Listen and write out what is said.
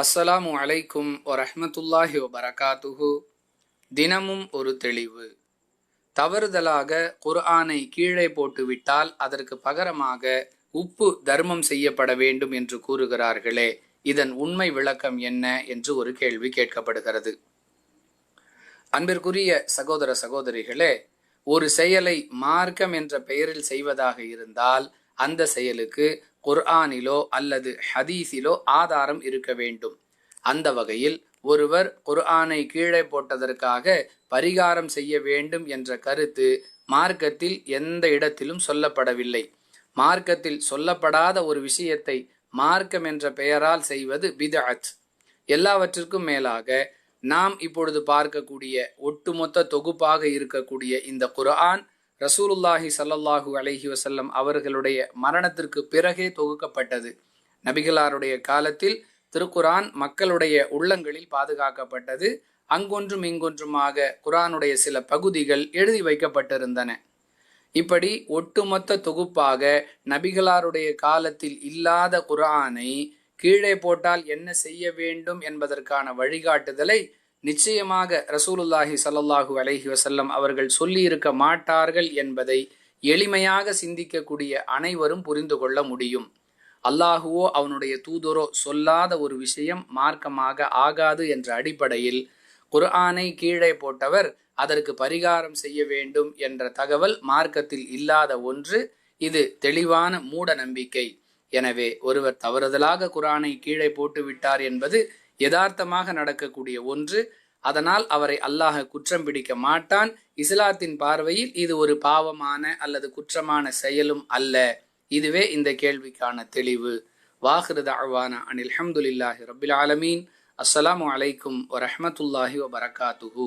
அஸ்ஸலாமு அலைக்கும் வரஹமத்துல்லாஹி வபரகாத்துஹு. தினமும் ஒரு தெளிவு. தவறுதலாக குர்ஆனை கீழே போட்டுவிட்டால் அதற்கு பகரமாக உப்பு தர்மம் செய்யப்பட வேண்டும் என்று கூறுகிறார்களே இதன் உண்மை விளக்கம் என்ன என்று ஒரு கேள்வி கேட்கப்படுகிறது. அன்பிற்குரிய சகோதர சகோதரிகளே ஒரு செயலை மார்க்கம் என்ற பெயரில் செய்வதாக இருந்தால் அந்த செயலுக்கு குர்ஆனிலோ அல்லது ஹதீஸிலோ ஆதாரம் இருக்க வேண்டும். அந்த வகையில் ஒருவர் குர்ஆனை கீழே போட்டதற்காக பரிகாரம் செய்ய வேண்டும் என்ற கருத்து மார்க்கத்தில் எந்த இடத்திலும் சொல்லப்படவில்லை. மார்க்கத்தில் சொல்லப்படாத ஒரு விஷயத்தை மார்க்கம் என்ற பெயரால் செய்வது பிதஅத். எல்லாவற்றிற்கும் மேலாக நாம் இப்பொழுது பார்க்கக்கூடிய ஒட்டுமொத்த தொகுப்பாக இருக்கக்கூடிய இந்த குர்ஆன் ரசூலுல்லாஹி சல்லல்லாஹூ அலஹி வசல்லம் அவர்களுடைய மரணத்திற்கு பிறகே தொகுக்கப்பட்டது. நபிகளாருடைய காலத்தில் திருக்குரான் மக்களுடைய உள்ளங்களில் பாதுகாக்கப்பட்டது. அங்கொன்றும் இங்கொன்றுமாக குரானுடைய சில பகுதிகள் எழுதி வைக்கப்பட்டிருந்தன. இப்படி ஒட்டுமொத்த தொகுப்பாக நபிகளாருடைய காலத்தில் இல்லாத குரானை கீழே போட்டால் என்ன செய்ய வேண்டும் என்பதற்கான வழிகாட்டுதலை நிச்சயமாக ரசூலுல்லாஹி சல்லாஹூ அலஹி வசல்லம் அவர்கள் சொல்லியிருக்க மாட்டார்கள் என்பதை எளிமையாக சிந்திக்கக்கூடிய அனைவரும் புரிந்து கொள்ள முடியும். அல்லாஹுவோ அவனுடைய தூதரோ சொல்லாத ஒரு விஷயம் மார்க்கமாக ஆகாது என்ற அடிப்படையில் குர்ஆனை கீழே போட்டவர் அதற்கு பரிகாரம் செய்ய வேண்டும் என்ற தகவல் மார்க்கத்தில் இல்லாத ஒன்று. இது தெளிவான மூட நம்பிக்கை. எனவே ஒருவர் தவறுதலாக குரானை கீழே போட்டு விட்டார் என்பது யதார்த்தமாக நடக்கக்கூடிய ஒன்று. அதனால் அவரை அல்லாஹ் குற்றம் பிடிக்க மாட்டான். இஸ்லாத்தின் பார்வையில் இது ஒரு பாவமான அல்லது குற்றமான செயலும் அல்ல. இதுவே இந்த கேள்விக்கான தெளிவு. வாஹிருத அழ்வான அனில் அஹமதுல்லாஹி ரபில் ஆலமீன். அஸ்ஸலாமு அலைக்கும் வரமத்துல்லாஹி வபரகாத்துஹூ.